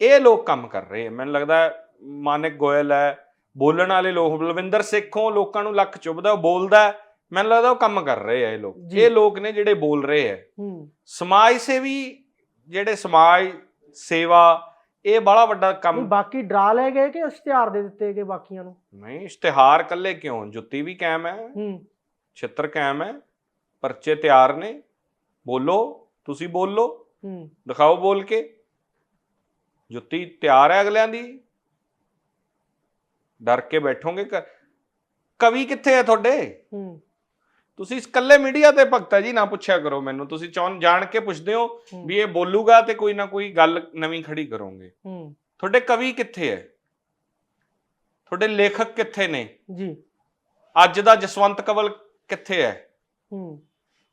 ਇਹ ਲੋਕ ਕੰਮ ਕਰ ਰਹੇ ਆ। ਮੈਨੂੰ ਲੱਗਦਾ ਹੈ ਮਾਨਿਕ ਗੋਇਲ ਹੈ ਬੋਲਣ ਵਾਲੇ ਲੋਕ ਬਲਵਿੰਦਰ ਸਿੱਖੋਂ ਲੋਕਾਂ ਨੂੰ ਲੱਖ ਚੁੱਭਦਾ ਉਹ ਬੋਲਦਾ ਹੈ। ਮੈਨੂੰ ਲੱਗਦਾ ਉਹ ਕੰਮ ਕਰ ਰਹੇ ਆ ਇਹ ਲੋਕ। ਜੀ। ਇਹ ਲੋਕ ਨੇ ਜਿਹੜੇ ਬੋਲ ਰਹੇ ਆ। ਹੂੰ। ਸਮਾਜ ਸੇਵੀ ਜਿਹੜੇ ਸਮਾਜ ਸੇਵਾ ਇਹ ਬੜਾ ਵੱਡਾ ਕੰਮ ਬਾਕੀ ਡਰਾ ਲੈ ਗਏ ਕਿ ਇਸ਼ਤਿਹਾਰ ਦੇ ਦਿੱਤੇ ਗਏ ਬਾਕੀਆਂ ਨੂੰ? ਨਹੀਂ ਇਸ਼ਤਿਹਾਰ ਕੱਲੇ ਕਿਉਂ? ਜੁੱਤੀ ਵੀ ਕਾਇਮ ਹੈ। ਹੂੰ। ਛਿੱਤਰ ਕਾਇਮ ਹੈ। ਪਰਚੇ ਤਿਆਰ ਨੇ। ਬੋਲੋ ਤੁਸੀਂ ਬੋਲੋ। ਹੂੰ। ਦਿਖਾਓ ਬੋਲ ਕੇ। ਜੁੱਤੀ ਤਿਆਰ ਹੈ ਅਗਲਿਆਂ ਦੀ? ਡਰ ਕੇ ਬੈਠੋਗੇ ਕਵੀ ਕਿੱਥੇ ਹੈ ਤੁਹਾਡੇ? ਹੂੰ। ਤੁਸੀਂ ਇਕੱਲੇ ਮੀਡੀਆ ਤੇ ਭਗਤਾ ਜੀ ਨਾ ਪੁੱਛਿਆ ਕਰੋ ਮੈਨੂੰ। ਤੁਸੀਂ ਚੌਨ ਜਾਣ ਕੇ ਪੁੱਛਦੇ ਹੋ ਵੀ ਇਹ ਬੋਲੂਗਾ ਤੇ ਕੋਈ ਨਾ ਕੋਈ ਗੱਲ ਨਵੀਂ ਖੜੀ ਕਰੋਗੇ। ਹੂੰ। ਤੁਹਾਡੇ ਕਵੀ ਕਿੱਥੇ ਹੈ ਤੁਹਾਡੇ ਲੇਖਕ ਕਿੱਥੇ ਨੇ? ਜੀ। ਅੱਜ ਦਾ ਜਸਵੰਤ ਕਵਲ ਕਿੱਥੇ ਹੈ ਹੂੰ।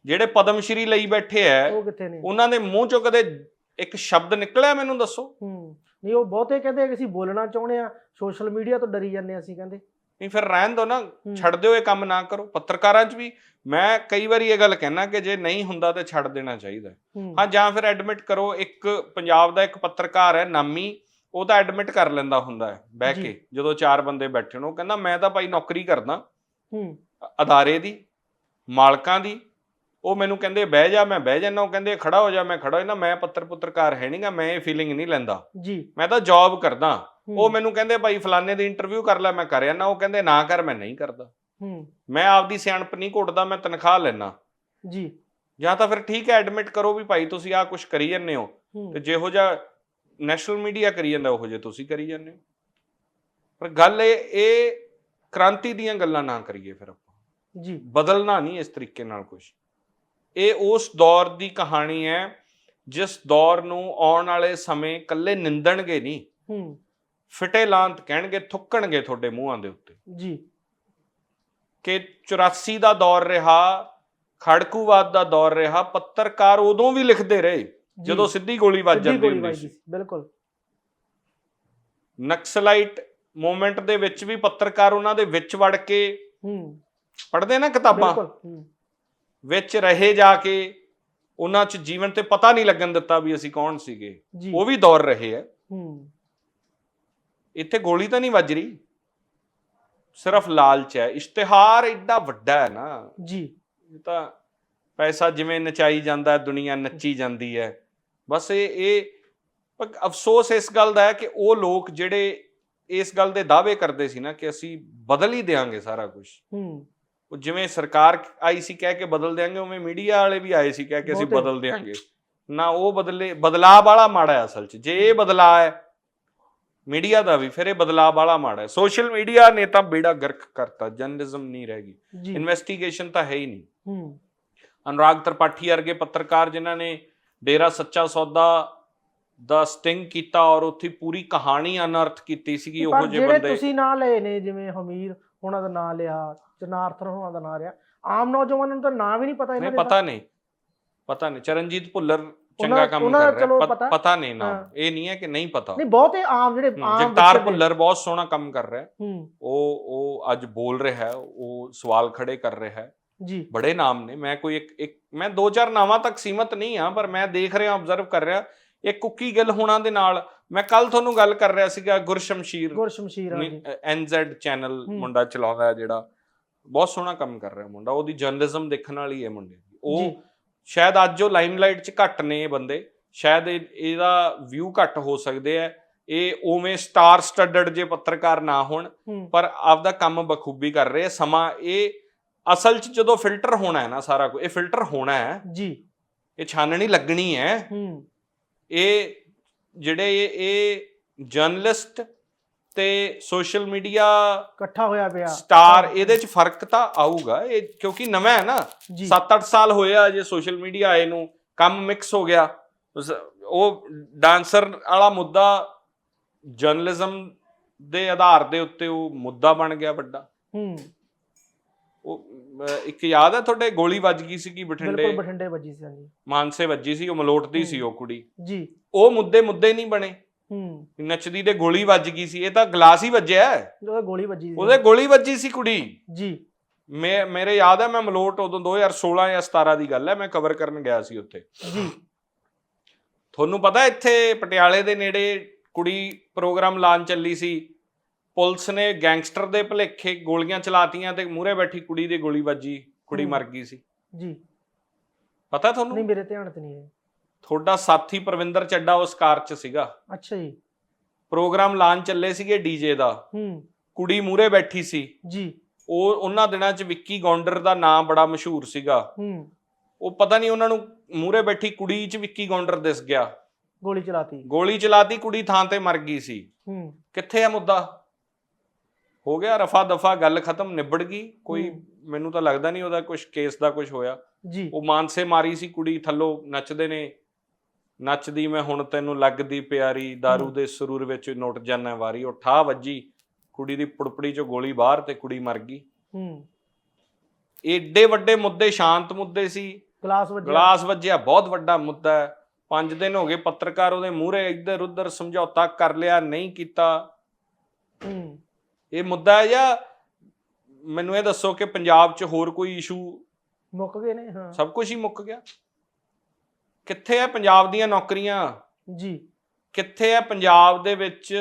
ਜਿਹੜੇ ਪਦਮ ਸ਼੍ਰੀ ਲਈ ਬੈਠੇ ਹੈ ਉਹ ਕਿੱਥੇ ਨੇ? ਉਹਨਾਂ ਦੇ ਮੂੰਹ ਚੋਂ ਕਦੇ ਇੱਕ ਸ਼ਬਦ ਨਿਕਲਿਆ ਮੈਨੂੰ ਦੱਸੋ? ਹੂੰ। ਨਹੀਂ ਉਹ ਬਹੁਤੇ ਕਹਿੰਦੇ ਕਿ ਅਸੀਂ ਬੋਲਣਾ ਚਾਹੁੰਦੇ ਆ ਸੋਸ਼ਲ ਮੀਡੀਆ ਤੋਂ ਡਰੀ ਜਾਂਦੇ ਅਸੀਂ ਕਹਿੰਦੇ। ਨਹੀਂ ਫਿਰ ਰਹਿਣ ਦਿਓ ਨਾ ਛੱਡ ਦਿਓ ਇਹ ਕੰਮ ਨਾ ਕਰੋ। ਪੱਤਰਕਾਰਾਂ 'ਚ ਵੀ ਮੈਂ ਕਈ ਵਾਰੀ ਇਹ ਗੱਲ ਕਹਿਣਾ ਕਿ ਜੇ ਨਹੀਂ ਹੁੰਦਾ ਤੇ ਛੱਡ ਦੇਣਾ ਚਾਹੀਦਾ। ਹੂੰ, ਜਾਂ ਫਿਰ ਐਡਮਿਟ ਕਰੋ ਇੱਕ ਪੰਜਾਬ ਦਾ ਇੱਕ ਪੱਤਰਕਾਰ ਹੈ ਨਾਮੀ ਉਹ ਤਾਂ ਐਡਮਿਟ ਕਰ ਲੈਂਦਾ ਹੁੰਦਾ ਹੈ ਬਹਿ। ਕੇ ਜਦੋਂ ਚਾਰ ਬੰਦੇ ਬੈਠੇ ਨੇ ਉਹ ਕਹਿੰਦਾ ਮੈਂ ਤਾਂ ਭਾਈ ਨੌਕਰੀ ਕਰਦਾ। ਹੂੰ। ਅਦਾਰੇ ਦੀ ਮਾਲਕਾਂ ਦੀ ਉਹ ਮੈਨੂੰ ਕਹਿੰਦੇ ਬਹਿ ਜਾ ਮੈਂ ਬਹਿ ਜਾਣਾ ਉਹ ਕਹਿੰਦੇ ਖੜਾ ਹੋ ਜਾ ਮੈਂ ਖੜਾ ਹੋ ਜਾਣਾ ਮੈਂ ਪੱਤਰ ਪੁੱਤਰਕਾਰ ਹੈ ਨਹੀਂਗਾ ਮੈਂ ਇਹ ਫੀਲਿੰਗ ਨਹੀਂ ਲੈਂਦਾ। ਜੀ। ਮੈਂ ਤਾਂ ਜੌਬ ਕਰਦਾ। ਉਹ ਮੈਨੂੰ ਕਹਿੰਦੇ ਭਾਈ ਫਲਾਣੇ ਦੀ ਇੰਟਰਵਿਊ ਕਰ ਲੈ ਮੈਂ ਕਰ ਜਾਣਾ ਉਹ ਕਹਿੰਦੇ ਨਾ ਕਰ ਮੈਂ ਨਹੀਂ ਕਰਦਾ। ਹੂੰ। ਮੈਂ ਆਪਦੀ ਸਿਆਣਪ ਨਹੀਂ ਘੁੱਟਦਾ ਮੈਂ ਤਨਖਾਹ ਲੈਣਾ ਜੀ। ਜਾਂ ਤਾਂ ਫਿਰ ਠੀਕ ਹੈ ਐਡਮਿਟ ਕਰੋ ਵੀ ਭਾਈ ਤੁਸੀਂ ਆਹ ਕੁਝ ਕਰੀ ਜਾਂਦੇ ਹੋ। ਹੂੰ। ਤੇ ਜਿਹੋ ਜਿਹਾ ਨੈਸ਼ਨਲ ਮੀਡੀਆ ਕਰੀ ਜਾਂਦਾ ਉਹੋ ਜਿਹੇ ਤੁਸੀਂ ਕਰੀ ਜਾਂਦੇ ਹੋ। ਪਰ ਗੱਲ ਇਹ ਇਹ ਕ੍ਰਾਂਤੀ ਦੀਆਂ ਗੱਲਾਂ ਨਾ ਕਰੀਏ ਫਿਰ ਆਪਾਂ। ਜੀ। ਬਦਲਣਾ ਨਹੀਂ ਇਸ ਤਰੀਕੇ ਨਾਲ ਕੁਝ ਇਹ ਉਸ ਦੌਰ ਦੀ ਕਹਾਣੀ ਹੈ ਜਿਸ ਦੌਰ ਨੂੰ ਆਉਣ ਵਾਲੇ ਸਮੇਂ ਕੱਲੇ ਨਿੰਦਣਗੇ ਨਹੀਂ। ਹੂੰ। ਫਿਟੇ ਲਾਂਤ ਕਹਿਣਗੇ ਥੁੱਕਣਗੇ ਤੁਹਾਡੇ ਮੂੰਹਾਂ ਦੇ ਉੱਤੇ। ਜੀ। ਕਿ 84 ਦਾ ਦੌਰ ਰਿਹਾ ਖੜਕੂਵਾਦ ਦਾ ਦੌਰ ਰਿਹਾ ਪੱਤਰਕਾਰ ਉਦੋਂ ਵੀ ਲਿਖਦੇ ਰਹੇ ਜਦੋਂ ਸਿੱਧੀ ਗੋਲੀ ਵੱਜ ਜਾਂਦੀ ਹੁੰਦੀ ਸੀ। ਬਿਲਕੁਲ। ਨਕਸਲਾਈਟ ਮੂਵਮੈਂਟ ਦੇ ਵਿੱਚ ਵੀ ਪੱਤਰਕਾਰ ਉਹਨਾਂ ਦੇ ਵਿੱਚ ਵੜ ਕੇ ਹੂੰ। ਪੜ੍ਹਦੇ ਨਾ ਕਿਤਾਬਾਂ? ਬਿਲਕੁਲ ਹੂੰ, ਵਿੱਚ ਰਹੇ ਜਾ ਕੇ ਉਹਨਾਂ 'ਚ ਜੀਵਨ ਤੇ ਪਤਾ ਨਹੀਂ ਲੱਗਣ ਦਿੱਤਾ ਵੀ ਅਸੀਂ ਕੌਣ ਸੀਗੇ। ਉਹ ਵੀ ਦੌਰ ਰਹੇ ਹੂੰ। ਇੱਥੇ ਗੋਲੀ ਤਾਂ ਨਹੀਂ ਵੱਜ ਰਹੀ। ਸਿਰਫ ਲਾਲਚ ਹੈ। ਇਸ਼ਤਿਹਾਰ ਐਡਾ ਵੱਡਾ ਹੈ ਨਾ। ਜੀ। ਇਹ ਤਾਂ ਪੈਸਾ ਜਿਵੇਂ ਨਚਾਈ ਜਾਂਦਾ ਹੈ ਦੁਨੀਆ ਨੱਚੀ ਜਾਂਦੀ ਹੈ। ਬਸ ਇਹ ਇਹ ਅਫਸੋਸ ਇਸ ਗੱਲ ਦਾ ਹੈ ਕਿ ਉਹ ਲੋਕ ਜਿਹੜੇ ਇਸ ਗੱਲ ਦੇ ਦਾਅਵੇ ਕਰਦੇ ਸੀ ਨਾ ਕਿ ਅਸੀਂ ਬਦਲ ਹੀ ਦੇਾਂਗੇ ਸਾਰਾ ਕੁਝ ਹੂੰ। ਉਹ ਜਿਵੇਂ ਸਰਕਾਰ ਆਈ ਸੀ ਕਹਿ ਕੇ ਬਦਲ ਦੇਾਂਗੇ ਉਵੇਂ ਮੀਡੀਆ ਵਾਲੇ ਵੀ ਆਏ ਸੀ ਕਹਿ ਕੇ ਅਸੀਂ। ਬਦਲ ਦੇਾਂਗੇ ਨਾ ਉਹ ਬਦਲੇ ਬਦਲਾਅ ਵਾਲਾ ਮਾੜਾ ਹੈ ਅਸਲ 'ਚ। ਜੇ ਇਹ ਬਦਲਾਅ ਹੈ ਮੀਡੀਆ ਦਾ ਵੀ ਫਿਰ ਇਹ ਬਦਲਾਅ ਵਾਲਾ ਮਾੜਾ ਹੈ। ਸੋਸ਼ਲ ਮੀਡੀਆ ਨੇ ਤਾਂ ਬੇੜਾ ਗਰਕ ਕਰਤਾ ਜਰਨਲਿਜ਼ਮ ਨਹੀਂ ਰਹਿ ਗਈ। ਇਨਵੈਸਟੀਗੇਸ਼ਨ ਤਾਂ ਹੈ ਹੀ ਨਹੀਂ। ਅਨੁਰਾਗ ਤਰਪਾਠੀ ਵਰਗੇ ਪੱਤਰਕਾਰ ਜਿਨ੍ਹਾਂ ਨੇ ਡੇਰਾ ਸੱਚਾ ਸੌਦਾ ਦਾ ਸਟਿੰਗ ਕੀਤਾ ਔਰ ਉੱਥੇ ਪੂਰੀ ਕਹਾਣੀ ਅਨਰਥ ਕੀਤੀ ਸੀਗੀ ਉਹੋ ਜਿਹੇ ਜਿਹੜੇ ਬੰਦੇ ਤੁਸੀਂ ਨਾਂ ਲਏ ਨੇ ਜਿਵੇਂ ਹਮੀਰ ਉਹਨਾਂ ਦਾ ਨਾਂ ਲਿਆ ਜਨਾਰਥਨ ਉਹਨਾਂ ਦਾ ਨਾਂ ਲਿਆ। ਆਮ ਨੌਜਵਾਨਾਂ ਨੂੰ ਤਾਂ ਨਾਂ ਵੀ ਨਹੀਂ ਪਤਾ ਇਹਨਾਂ ਨਹੀਂ ਦੇ ਪਤਾ ਨਹੀਂ ਪਤਾ ਨਹੀਂ। ਚਰਨਜੀਤ ਭੁੱਲਰ ਚੰਗਾ ਕੰਮ ਕਰ ਰਿਹਾ। ਪਤਾ। ਨਹੀਂ ਨਾ। ਇਹ ਨਹੀਂ ਹੈ ਕਿ ਨਹੀਂ ਪਤਾ। ਨਹੀਂ ਬਹੁਤੇ ਆਮ ਜਿਹੜੇ ਆਮ ਜਗਤਾਰ ਭੁੱਲਰ ਬਹੁਤ ਸੋਹਣਾ ਕੰਮ ਕਰ ਰਿਹਾ। ਉਹ ਉਹ ਅੱਜ ਬੋਲ ਰਿਹਾ ਹੈ ਉਹ ਸਵਾਲ ਖੜੇ ਕਰ ਰਿਹਾ ਹੈ। ਜੀ। ਬੜੇ ਨਾਮ ਨੇ। ਮੈਂ ਕੋਈ ਇੱਕ ਇੱਕ ਮੈਂ ਦੋ ਚਾਰ ਨਾਵਾਂ ਤੱਕ ਸੀਮਤ ਨਹੀਂ ਹਾਂ ਪਰ ਮੈਂ ਦੇਖ ਰਿਹਾ ਆਬਜ਼ਰਵ ਕਰ ਰਿਹਾ ਇੱਕ ਕੁੱਕੀ ਗਿੱਲ ਹੋਣਾ ਦੇ ਨਾਲ ਮੈਂ ਕੱਲ ਤੁਹਾਨੂੰ ਗੱਲ ਕਰ ਰਿਹਾ ਸੀਗਾ ਗੁਰਸ਼ਮਸ਼ੀਰ ਗੁਰਸ਼ਮਸ਼ੀਰ ਆ ਜੀ ਐਨਜ਼ੈਡ ਚੈਨਲ। ਮੁੰਡਾ ਚਲਾਉਂਦਾ ਜਿਹੜਾ ਬਹੁਤ ਸੋਹਣਾ ਕੰਮ ਕਰ ਰਿਹਾ ਮੁੰਡਾ ਉਹਦੀ ਜਰਨਲਿਜ਼ਮ ਦੇਖਣ ਵਾਲੀ ਹੈ ਮੁੰਡੇ ਦੀ। ਉਹ ਸ਼ਾਇਦ ਅੱਜ ਉਹ ਲਾਈਮਲਾਈਟ 'ਚ ਘੱਟ ਨੇ ਇਹ ਬੰਦੇ ਸ਼ਾਇਦ ਇਹ- ਇਹਦਾ ਵਿਊ ਘੱਟ ਹੋ ਸਕਦੇ ਆ ਇਹ ਉਵੇਂ ਸਟਾਰ ਸਟੱਡਡ ਜੇ ਪੱਤਰਕਾਰ ਨਾ ਹੋਣ ਪਰ ਆਪਦਾ ਕੰਮ ਬਖੂਬੀ ਕਰ ਰਹੇ ਸਮਾਂ ਇਹ ਅਸਲ 'ਚ ਜਦੋਂ ਫਿਲਟਰ ਹੋਣਾ ਹੈ ਨਾ ਸਾਰਾ ਕੁਝ ਇਹ ਫਿਲਟਰ ਹੋਣਾ ਹੈ। ਜੀ। ਇਹ ਛਾਨਣੀ ਲੱਗਣੀ ਹੈ। ਹੂੰ। ਇਹ ਜਿਹੜੇ ਇਹ- ਜਰਨਲਿਸਟ ਤੇ ਸੋਸ਼ਲ ਮੀਡੀਆ ਇਕੱਠਾ ਹੋਇਆ ਪਿਆ। ਸਟਾਰ ਇਹਦੇ 'ਚ ਫ਼ਰਕ ਤਾਂ ਆਊਗਾ। ਇਹ ਕਿਉਂਕਿ ਨਵਾਂ ਹੈ ਨਾ। ਜੀ। 7-8 ਸਾਲ ਹੋਏ ਆ ਜੇ ਸੋਸ਼ਲ ਮੀਡੀਆ ਆਏ ਨੂੰ। ਕੰਮ ਮਿਕਸ ਹੋ ਗਿਆ। ਉਹ ਡਾਂਸਰ ਵਾਲਾ ਮੁੱਦਾ ਜਰਨਲਿਜ਼ਮ ਦੇ ਆਧਾਰ ਦੇ ਉੱਤੇ ਉਹ ਮੁੱਦਾ ਬਣ ਗਿਆ ਵੱਡਾ। ਹੂੰ। ਉਹ ਇੱਕ ਯਾਦ ਹੈ ਤੁਹਾਡੇ? ਗੋਲੀ ਵੱਜ ਗਈ ਸੀ ਕਿ ਬਿਲਕੁਲ ਬਠਿੰਡੇ ਬਠਿੰਡੇ ਵੱਜੀ ਸੀ ਹਾਂਜੀ। ਮਾਨਸੇ ਵੱਜੀ ਸੀ ਉਹ ਮਲੋਟਦੀ ਸੀ। ਉਹ ਕੁੜੀ। ਜੀ। ਉਹ ਮੁੱਦੇ ਮੁੱਦੇ ਨਹੀਂ ਬਣੇ। ਹੂੰ। ਨੱਚਦੀ ਤੇ ਗੋਲੀ ਵੱਜ ਗਈ ਸੀ। ਇਹ ਤਾਂ ਗਲਾਸ ਹੀ ਵੱਜਿਆ ਹੈ। ਉਹਦੇ ਗੋਲੀ ਵੱਜੀ ਸੀ। ਉਹਦੇ ਗੋਲੀ ਵੱਜੀ ਸੀ ਕੁੜੀ। ਜੀ। ਮੇ ਮੇਰੇ ਯਾਦ ਹੈ ਮੈਂ ਮਲੋਟ ਉਦੋਂ 2016 ਜਾਂ 17 ਦੀ ਗੱਲ ਹੈ ਮੈਂ ਕਵਰ ਕਰਨ ਗਿਆ ਸੀ ਉੱਥੇ। ਜੀ। ਤੁਹਾਨੂੰ ਪਤਾ ਇੱਥੇ ਪਟਿਆਲੇ ਦੇ ਨੇੜੇ ਕੁੜੀ ਪ੍ਰੋਗਰਾਮ ਲਾਣ ਚੱਲੀ ਸੀ। ਪੁਲਿਸ ਨੇ ਗੈਂਗਸਟਰ ਦੇ ਭਲੇਖੇ ਗੋਲੀਆਂ ਚਲਾਤੀਆਂ ਤੇ ਮੂਹਰੇ ਬੈਠੀ ਕੁੜੀ ਦੇ ਗੋਲੀ ਵੱਜੀ ਕੁੜੀ। ਮਰ ਗਈ ਸੀ। ਜੀ। ਪਤਾ ਨਹੀਂ ਤੁਹਾਨੂੰ ਮੇਰੇ ਧਿਆਨ ਤੇ ਨਹੀਂ ਹੈ ਤੁਹਾਡਾ ਸਾਥੀ ਪ੍ਰਵਿੰਦਰ ਚੱਡਾ ਉਸ ਕਾਰ 'ਚ ਸੀਗਾ। ਅੱਛਾ ਜੀ। ਪ੍ਰੋਗਰਾਮ ਲਾਣ ਚੱਲੇ ਸੀਗੇ ਡੀਜੇ ਦਾ। ਹੂੰ। ਕੁੜੀ ਮੂਹਰੇ ਬੈਠੀ ਸੀ। ਜੀ। ਉਹ ਉਹਨਾਂ ਦਿਨਾਂ 'ਚ ਵਿੱਕੀ ਗੌਂਡਰ ਦਾ ਨਾਮ ਬੜਾ ਮਸ਼ਹੂਰ ਸੀਗਾ। ਹੂੰ। ਉਹ ਪਤਾ ਨਹੀਂ ਉਹਨਾਂ ਨੂੰ ਮੂਹਰੇ ਬੈਠੀ ਕੁੜੀ 'ਚ ਵਿੱਕੀ ਗੌਂਡਰ ਦਿਸ ਗਿਆ। ਗੋਲੀ ਚਲਾਤੀ। ਗੋਲੀ ਚਲਾਤੀ ਕੁੜੀ ਥਾਂ ਤੇ ਮਰ ਗਈ ਸੀ। ਹੂੰ। ਕਿੱਥੇ ਆ ਮੁੱਦਾ? ਹੋ ਗਿਆ ਰਫਾ ਦਫਾ ਗੱਲ ਖਤਮ ਨਿਬੜ ਗਈ। ਕੋਈ। ਮੈਨੂੰ ਤਾਂ ਲੱਗਦਾ ਨਹੀਂ ਉਹਦਾ ਕੁਝ ਕੇਸ ਦਾ ਕੁਝ ਹੋਇਆ। ਜੀ। ਉਹ ਮਾਨਸੇ ਮਾਰੀ ਸੀ ਕੁੜੀ ਥੱਲੋਂ ਨੱਚਦੇ ਨੇ। ਨੱਚਦੀ ਮੈਂ ਹੁਣ ਤੈਨੂੰ ਲੱਗਦੀ ਪਿਆਰੀ दारू ਹੂੰ। ਦੇ ਸਰੂਰ ਵਿੱਚ ਨੋਟ ਜਾਣਾ ਵਾਰੀ। ਉਹ ਠਾ ਵੱਜੀ ਕੁੜੀ ਦੀ ਪੁੜਪੜੀ ਚੋਂ ਗੋਲੀ ਬਾਹਰ ਤੇ ਕੁੜੀ ਮਰ ਗਈ। ਹੂੰ। ਏਡੇ ਵੱਡੇ ਮੁੱਦੇ ਸ਼ਾਂਤ ਮੁੱਦੇ ਸੀ। ਗਲਾਸ ਵੱਜਿਆ। ਗਲਾਸ ਵੱਜਿਆ ਬਹੁਤ ਵੱਡਾ ਮੁੱਦਾ ਹੈ। ਪੰਜ ਦਿਨ ਹੋ ਗਏ ਪੱਤਰਕਾਰ ਉਹਦੇ ਮੂਹਰੇ ਇੱਧਰ ਉੱਧਰ ਸਮਝੌਤਾ ਕਰ ਲਿਆ ਨਹੀਂ ਕੀਤਾ। ਹੂੰ। ਇਹ ਮੁੱਦਾ ਹੈ ਜਾਂ ਮੈਨੂੰ ਇਹ ਦੱਸੋ ਕਿ ਪੰਜਾਬ 'ਚ ਹੋਰ ਕੋਈ ਇਸ਼ੂ ਮੁੱਕ ਗਏ ਨੇ ਹਾਂ। ਸਭ ਕੁਝ ਹੀ ਮੁੱਕ ਗਿਆ? ਕਿੱਥੇ ਹੈ ਪੰਜਾਬ ਦੀਆਂ ਨੌਕਰੀਆਂ? ਜੀ। ਕਿੱਥੇ ਹੈ ਪੰਜਾਬ ਦੇ ਵਿੱਚ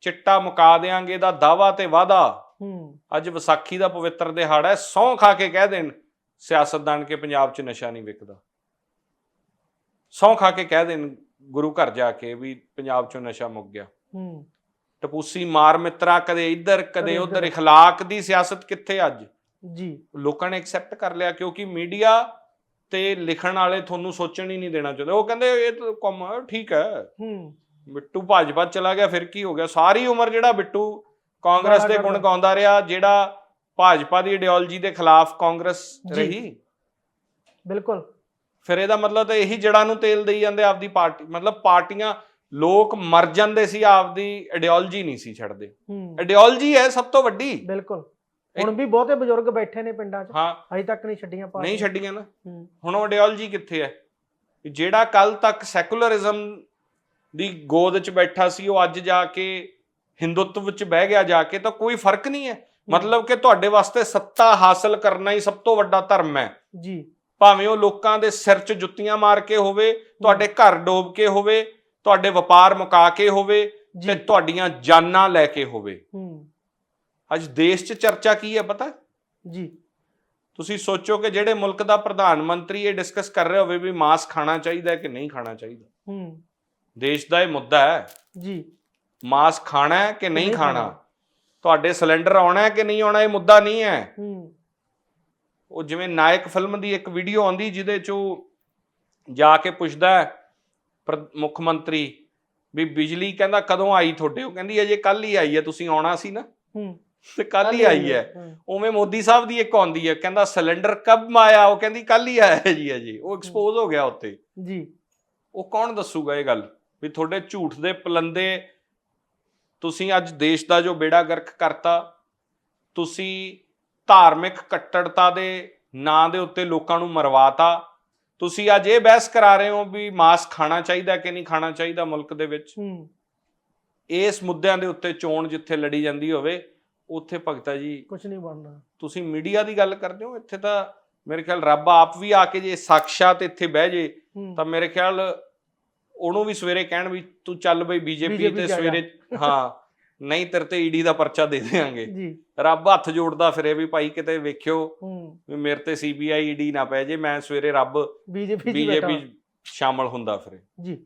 ਚਿੱਟਾ ਮੁਕਾ ਦੇਾਂਗੇ ਦਾ ਦਾਵਾ ਤੇ ਵਾਦਾ ਹੂੰ। ਅੱਜ ਵਿਸਾਖੀ ਦਾ ਪਵਿੱਤਰ ਦਿਹਾੜਾ ਹੈ ਸਹੁੰ ਖਾ ਕੇ ਕਹਿ ਦੇਣ ਸਿਆਸਤਦਾਨ ਕਿ ਪੰਜਾਬ 'ਚ ਨਸ਼ਾ ਨਹੀਂ ਵਿਕਦਾ। ਸਹੁੰ ਖਾ ਕੇ ਕਹਿ ਦੇਣ ਗੁਰੂ ਘਰ ਜਾ ਕੇ ਵੀ ਪੰਜਾਬ 'ਚੋਂ ਨਸ਼ਾ ਮੁੱਕ ਗਿਆ। ਹੂੰ। ਟਪੂਸੀ ਮਾਰ ਮਿੱਤਰਾ ਕਦੇ ਇੱਧਰ ਕਦੇ ਉੱਧਰ। ਇਖਲਾਕ ਦੀ ਸਿਆਸਤ ਕਿੱਥੇ ਅੱਜ? ਜੀ। ਲੋਕਾਂ ਨੇ ਐਕਸੈਪਟ ਕਰ ਲਿਆ ਕਿਉਂਕਿ ਮੀਡੀਆ ਤੇ ਲਿਖਣ ਵਾਲੇ ਤੁਹਾਨੂੰ ਸੋਚਣ ਹੀ ਨਹੀਂ ਦੇਣਾ ਚਾਹੁੰਦੇ। ਉਹ ਕਹਿੰਦੇ ਇਹ ਤਾਂ ਕੰਮ ਠੀਕ ਹੈ। ਹੂੰ। ਬਿੱਟੂ ਭਾਜਪਾ ਚਲਾ ਗਿਆ ਫਿਰ ਕੀ ਹੋ ਗਿਆ? ਸਾਰੀ ਉਮਰ ਜਿਹੜਾ ਬਿੱਟੂ ਕਾਂਗਰਸ ਦੇ ਗੁਣ ਗਾਉਂਦਾ ਰਿਹਾ ਜਿਹੜਾ ਭਾਜਪਾ ਦੀ ਆਈਡੀਓਲੋਜੀ ਦੇ ਖਿਲਾਫ ਕਾਂਗਰਸ। ਰਹੀ। ਬਿਲਕੁਲ। ਫਿਰ ਇਹਦਾ ਮਤਲਬ ਤਾਂ ਇਹੀ ਜੜਾਂ ਨੂੰ ਤੇਲ ਦੇਈ ਜਾਂਦੇ ਆਪਦੀ ਪਾਰਟੀ। ਮਤਲਬ ਪਾਰਟੀਆਂ ਲੋਕ ਮਰ ਜਾਂਦੇ ਸੀ ਆਪਦੀ ਆਈਡੀਓਲੋਜੀ ਨਹੀਂ ਸੀ ਛੱਡਦੇ। ਆਈਡੀਓਲੋਜੀ ਹੈ ਸਭ ਤੋਂ ਵੱਡੀ। ਬਿਲਕੁਲ। ਹੁਣ ਵੀ ਬਹੁਤੇ ਬਜ਼ੁਰਗ ਬੈਠੇ ਨੇ ਪਿੰਡਾਂ 'ਚ। ਹਾਂ। ਅਜੇ ਤੱਕ ਨਹੀਂ ਛੱਡੀਆਂ ਪਾਰਟੀਆਂ ਨਹੀਂ ਛੱਡੀਆਂ ਨਾ। ਹੁਣ ਉਹ ਆਈਡੀਓਲੋਜੀ ਕਿੱਥੇ ਹੈ? ਜਿਹੜਾ ਕੱਲ ਤੱਕ ਸੈਕੂਲਰਿਜ਼ਮ ਦੀ ਗੋਦ 'ਚ ਬੈਠਾ ਸੀ ਉਹ ਅੱਜ ਜਾ ਕੇ ਹਿੰਦੂਤਵ 'ਚ ਬਹਿ ਗਿਆ ਜਾ ਕੇ ਤਾਂ ਕੋਈ ਫ਼ਰਕ ਨਹੀਂ ਹੈ। ਮਤਲਬ ਕਿ ਤੁਹਾਡੇ ਵਾਸਤੇ ਸੱਤਾ ਹਾਸਲ ਕਰਨਾ ਹੀ ਸਭ ਤੋਂ ਵੱਡਾ ਧਰਮ ਹੈ। ਜੀ। ਭਾਵੇਂ ਉਹ ਲੋਕਾਂ ਦੇ ਸਿਰ 'ਚ ਜੁੱਤੀਆਂ ਮਾਰ ਕੇ ਹੋਵੇ ਤੁਹਾਡੇ ਘਰ ਡੋਬ ਕੇ ਹੋਵੇ ਤੁਹਾਡੇ ਵਪਾਰ ਮੁਕਾ ਕੇ ਹੋਵੇ ਤੇ ਤੁਹਾਡੀਆਂ ਜਾਨਾਂ ਲੈ ਕੇ ਹੋਵੇ। ਹੂੰ। ਅੱਜ ਦੇਸ਼ 'ਚ ਚਰਚਾ ਕੀ ਹੈ ਪਤਾ? ਜੀ। ਤੁਸੀਂ ਸੋਚੋ ਕਿ ਜਿਹੜੇ ਮੁਲਕ ਦਾ ਪ੍ਰਧਾਨ ਮੰਤਰੀ ਇਹ ਡਿਸਕਸ ਕਰ ਰਿਹਾ ਹੋਵੇ ਵੀ ਮਾਸ ਖਾਣਾ ਚਾਹੀਦਾ ਹੈ ਕਿ ਨਹੀਂ ਖਾਣਾ ਚਾਹੀਦਾ। ਹੂੰ। ਦੇਸ਼ ਦਾ ਇਹ ਮੁੱਦਾ ਹੈ। ਜੀ। ਮਾਸ ਖਾਣਾ ਹੈ ਕਿ ਨਹੀਂ ਖਾਣਾ। ਤੁਹਾਡੇ ਸਿਲੰਡਰ ਆਉਣਾ ਹੈ ਕਿ ਨਹੀਂ ਆਉਣਾ ਇਹ ਮੁੱਦਾ ਨਹੀਂ ਹੈ। ਹੂੰ। ਉਹ ਜਿਵੇਂ ਨਾਇਕ ਫਿਲਮ ਦੀ ਇੱਕ ਵੀਡੀਓ ਆਉਂਦੀ ਜਿਹਦੇ ਚ ਜਾ ਕੇ ਪੁੱਛਦਾ ਹੈ ਮੁੱਖ ਮੰਤਰੀ ਵੀ ਬਿਜਲੀ ਕਹਿੰਦਾ ਕਦੋਂ ਆਈ ਤੁਹਾਡੇ? ਉਹ ਕਹਿੰਦੀ ਅਜੇ ਕੱਲ ਹੀ ਆਈ ਹੈ ਤੁਸੀਂ ਆਉਣਾ ਸੀ ਨਾ। ਹੂੰ। ਤੇ ਕੱਲ ਹੀ ਆਈ ਹੈ। ਉਵੇਂ ਮੋਦੀ ਸਾਹਿਬ ਦੀ ਇੱਕ ਆਉਂਦੀ ਹੈ ਕਹਿੰਦਾ ਸਿਲੰਡਰ ਕਬ ਆਇਆ ਉਹ ਕਹਿੰਦੀ ਕੱਲ ਹੀ ਆਇਆ ਹੈ ਜੀ ਅਜੇ। ਉਹ ਐਕਸਪੋਜ਼ ਹੋ ਗਿਆ ਉੱਤੇ ਜੀ। ਉਹ ਕੌਣ ਦੱਸੂਗਾ ਇਹ ਗੱਲ? ਵੀ ਤੁਹਾਡੇ ਝੂਠ ਦੇ ਪਲੰਦੇ ਤੁਸੀਂ ਅੱਜ ਦੇਸ਼ ਦਾ ਜੋ ਬੇੜਾ ਗਰਕ ਕਰਤਾ ਤੁਸੀਂ ਧਾਰਮਿਕ ਕੱਟੜਤਾ ਦੇ ਨਾਂ ਦੇ ਉੱਤੇ ਲੋਕਾਂ ਨੂੰ ਮਰਵਾਤਾ ਤੁਸੀਂ ਅੱਜ ਇਹ ਬਹਿਸ ਕਰਾ ਰਹੇ ਹੋ ਵੀ ਮਾਸ ਖਾਣਾ ਚਾਹੀਦਾ ਕਿ ਨਹੀਂ ਖਾਣਾ ਚਾਹੀਦਾ ਮੁਲਕ ਦੇ ਵਿੱਚ? ਇਸ ਮੁੱਦਿਆਂ ਦੇ ਉੱਤੇ ਚੋਣ ਜਿੱਥੇ ਲੜੀ ਜਾਂਦੀ ਹੋਵੇ ਉੱਥੇ ਭਗਤਾ ਜੀ ਕੁਝ ਨਹੀਂ ਬਣਨਾ। ਤੁਸੀਂ ਮੀਡੀਆ ਦੀ ਗੱਲ ਕਰਦੇ ਹੋ ਇੱਥੇ ਤਾਂ ਮੇਰੇ ਖਿਆਲ ਰੱਬ ਆਪ ਵੀ ਆ ਕੇ ਜੇ ਸਾਖਸ਼ਾਤ ਇੱਥੇ ਬਹਿ ਜੇ ਤਾਂ ਮੇਰੇ ਖਿਆਲ ਉਹਨੂੰ ਵੀ ਸਵੇਰੇ ਕਹਿਣ ਵੀ ਤੂੰ ਚੱਲ ਬਈ ਬੀਜੇਪੀ ਤੇ। ਸਵੇਰੇ ਹਾਂ। ਨਹੀਂ ਤੇਰੇ ਤੇ ਈਡੀ ਦਾ ਪਰਚਾ ਦੇ ਦੇਾਂਗੇ ਜੀ। ਰੱਬ ਹੱਥ ਜੋੜਦਾ ਫਿਰੇ ਵੀ ਭਾਈ ਕਿਤੇ ਵੇਖਿਓ ਵੀ ਮੇਰੇ ਤੇ ਸੀਬੀਆਈ ਈਡੀ ਨਾ ਪੈ ਜੇ ਮੈਂ ਸਵੇਰੇ ਰੱਬ ਬੀਜੇਪੀ ਸ਼ਾਮਲ ਹੁੰਦਾ ਫਿਰੇ। ਜੀ।